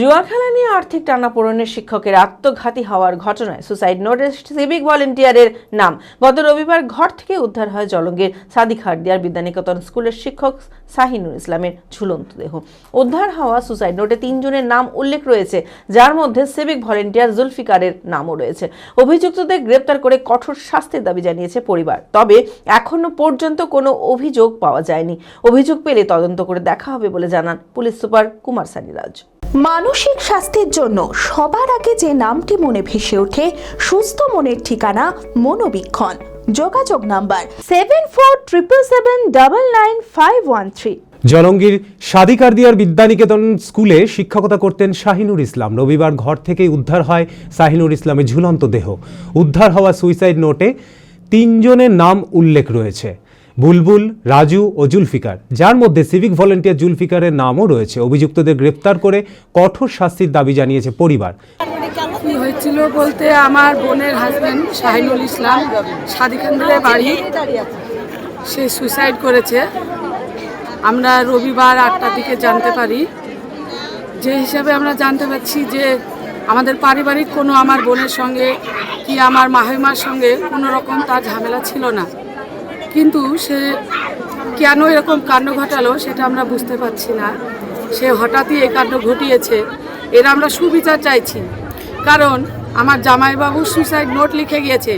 জুয়া খেলা নিয়ে আর্থিক টানাপোড়েনের শিক্ষকের আত্মঘাতী হওয়ার ঘটনায় সুসাইড নোটে সিভিক ভলেন্টিয়ারের নাম। গত রবিবার ঘর থেকে উদ্ধার হয় জলঙ্গের সাদিক হারদিয়ার বিদ্যানিকেতন স্কুলের শিক্ষক শাহিনুর ইসলামের ঝুলন্ত দেহ। উদ্ধার হওয়া সুসাইড নোটে তিনজনের নাম উল্লেখ রয়েছে, যার মধ্যে সিভিক ভলেন্টিয়ার জুলফিকারের নামও রয়েছে। অভিযুক্তদের গ্রেপ্তার করে কঠোর শাস্তির দাবি জানিয়েছে পরিবার, তবে এখনও পর্যন্ত কোনো অভিযোগ পাওয়া যায়নি। অভিযোগ পেলে তদন্ত করে দেখা হবে বলে জানান পুলিশ সুপার কুমার সানিরাজ। মানসিক স্বাস্থ্যের জন্য সবার আগে যে নামটি মনে ভেসে ওঠে, সুস্থ মনের ঠিকানা মনোবীক্ষণ। যোগাযোগ number seven four triple seven double nine five one three জলঙ্গির সাদিকারদিয়ার বিদ্যানিকেতন স্কুলে শিক্ষকতা করতেন শাহিনুর ইসলাম। রবিবার ঘর থেকেই উদ্ধার হয় শাহিনুর ইসলামের ঝুলন্ত দেহ। উদ্ধার হওয়া সুইসাইড নোটে তিনজনের নাম উল্লেখ রয়েছে। বুলবুল, রাজু ও জুলফিকার। যার মধ্যে সিভিক ভলেন্টিয়ার জুলফিকারের নামও রয়েছে। অভিযুক্তদের গ্রেপ্তার করে কঠোর শাস্তির দাবি জানিয়েছে পরিবার। হয়েছিল বলতে আমার বোনের হাজব্যান্ড শাহিনুল ইসলাম। সাদিখানদের বাড়ি। সে সুইসাইড করেছে। আমরা রবিবার আটটার দিকে জানতে পারি। যে হিসাবে আমরা জানতে পারছি যে আমাদের পারিবারিক কোনো আমার বোনের সঙ্গে কি আমার মাহিমার সঙ্গে কোনো রকম তার ঝামেলা ছিল না। কিন্তু সে কেন এরকম কাণ্ড ঘটালো সেটা আমরা বুঝতে পারছি না। সে হঠাৎই এই কাণ্ড ঘটিয়েছে, এর আমরা সুবিচার চাইছি। কারণ আমার জামাইবাবু সুসাইড নোট লিখে গিয়েছে।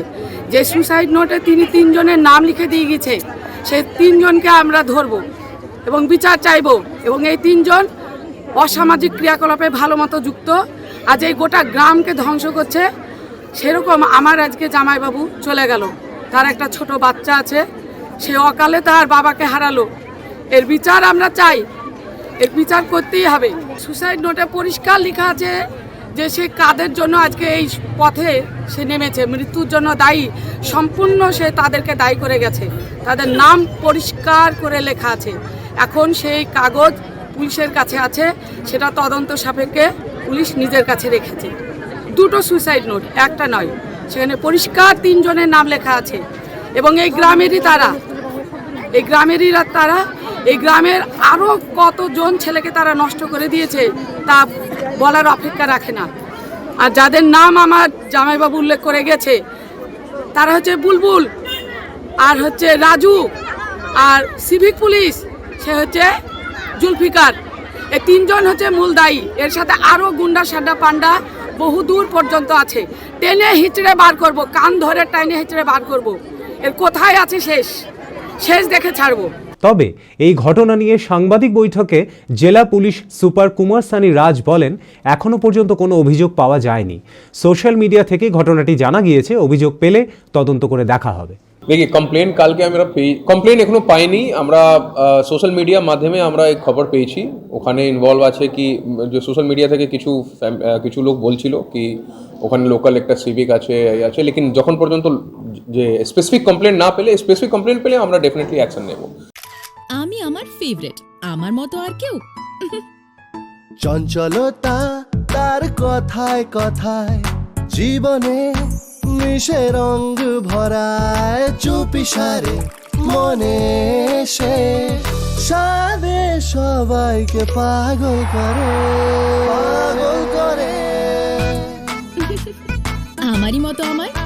যে সুসাইড নোটে তিনি তিনজনের নাম লিখে দিয়ে গেছে সেই তিনজনকে আমরা ধরবো এবং বিচার চাইব এবং এই তিনজন অসামাজিক ক্রিয়াকলাপে ভালো মতো যুক্ত। আজ এই গোটা গ্রামকে ধ্বংস করছে, সেরকম আমার আজকে জামাইবাবু চলে গেল। তার একটা ছোট বাচ্চা আছে সে অকালে তার বাবাকে হারালো। এর বিচার আমরা চাই। এর বিচার করতেই হবে। সুসাইড নোটে পরিষ্কার লেখা আছে যে সে কাদের জন্য আজকে এই পথে সে নেমেছে, মৃত্যুর জন্য দায়ী। সম্পূর্ণ সে তাদেরকে দায়ী করে গেছে। তাদের নাম পরিষ্কার করে লেখা আছে। এখন সেই কাগজ পুলিশের কাছে আছে। সেটা তদন্ত সাপেক্ষে পুলিশ নিজের কাছে রেখেছে। দুটো সুইসাইড নোট একটা নয়। সেখানে পরিষ্কার তিনজনের নাম লেখা আছে। এবং এই গ্রামেরই তারা। এই গ্রামেরই তারা। এই গ্রামের আরও কতজন ছেলেকে তারা নষ্ট করে দিয়েছে, তা বলার অপেক্ষা রাখে না। আর যাদের নাম আমার জামাইবাবু উল্লেখ করে গেছে, তারা হচ্ছে বুলবুল, আর হচ্ছে রাজু, আর সিভিক পুলিশ, সে হচ্ছে জুলফিকার। এই তিনজন হচ্ছে মূল দায়ী। এর সাথে আরও গুন্ডা, সাড্ডা পান্ডা বহু দূর পর্যন্ত আছে। টেনে হিচড়ে বার করব, কান ধরে টেনে হিচড়ে বার করব। এর কোথায় আছে শেষ? শেষ দেখে ছাড়বো। তবে এই ঘটনা নিয়ে সাংবাদিক বৈঠকে জেলা পুলিশ সুপার কুমার সানি রাজ বলেন এখনও পর্যন্ত কোনো অভিযোগ পাওয়া যায়নি। সোশ্যাল মিডিয়া থেকে ঘটনাটি জানা গিয়েছে অভিযোগ পেলে তদন্ত করে দেখা হবে। দেখি কমপ্লেন কালকে আমরা পেয়ে কমপ্লেন এখনও পাইনি। আমরা সোশ্যাল মিডিয়ার মাধ্যমে আমরা এই খবর পেয়েছি। ওখানে ইনভলভ আছে কি যে সোশ্যাল মিডিয়া থেকে কিছু কিছু লোক বলছিল কি ওখানে লোকাল একটা সিভিক আছে আছে। লেকিন যখন পর্যন্ত যে স্পেসিফিক কমপ্লেন না পেলে স্পেসিফিক কমপ্লেন পেলে আমরা ডেফিনেটলি অ্যাকশন নেব। আমি আমার ফেভারিট আমার মতো আর কেউ? চঞ্চলতা তার কথায় কথায় জীবনে মিশে রঙ ভরায় চুপি সারে মনে সে। সাদে সবাইকে পাগল করে। পাগল করে। আমারই মতো আমার